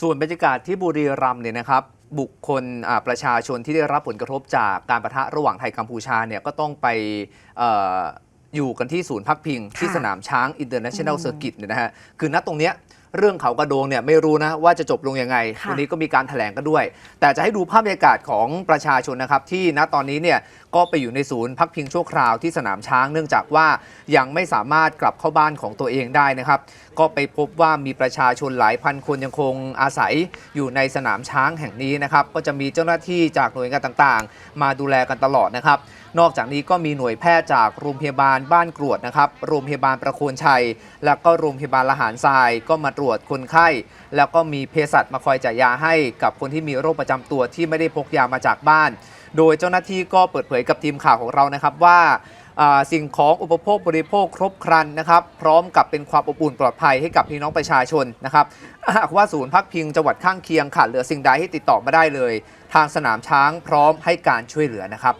ส่วนบรรยากาศที่บุรีรัมย์เนี่ยนะครับบุคคลอ่าประชาชนที่ได้รับผลกระทบจากการประทะระหว่างไทยกัมพูชาเนี่ยก็ต้องไปเอ่ออยู่กันที่ศูนย์พักพิง ที่ค่ะสนามช้างอินเตอร์เนชั่นแนลอืมเซอร์กิตเนี่ยนะฮะคือณตรงเนี้ยเรื่องเขากระโดงเนี่ยไม่รู้นะว่าจะจบลงยังไง ค่ะวันนี้ก็มีการแถลงกันด้วย แต่จะให้ดูภาพบรรยากาศของประชาชนนะครับ ที่ณตอนนี้เนี่ยก็ไปอยู่ในศูนย์พักพิงชั่วคราวที่สนามช้างเนื่องจากว่ายังไม่สามารถกลับเข้าบ้านของตัวเองได้นะครับ ก็ไปพบว่ามีประชาชนหลายพันคนยังคงอาศัยอยู่ในสนามช้างแห่งนี้นะครับ ก็จะมีเจ้าหน้าที่จากหน่วยงานต่างๆ มาดูแลกันตลอดนะครับ นอกจากนี้ก็มีหน่วยแพทย์จากโรงพยาบาลบ้านกรวดนะครับ โรงพยาบาลประโคนชัย แล้วก็โรงพยาบาลละหารทรายก็มาตรวจคนไข้ แล้วก็มีเภสัชมาคอยจ่ายยาให้กับคนที่มีโรคประจำตัวที่ไม่ได้พกยามาจากบ้าน โดยเจ้าหน้าที่ก็เปิดเผยกับทีมข่าวของเรานะครับว่าสิ่งของอุปโภคบริโภคครบครันนะครับ พร้อมกับเป็นความอบอุ่นปลอดภัยให้กับพี่น้องประชาชนนะครับหากว่าศูนย์พักพิงจังหวัดข้างเคียงขาดเหลือสิ่งใดให้ติดต่อมาได้เลย ทางสนามช้างพร้อมให้การช่วยเหลือนะครับ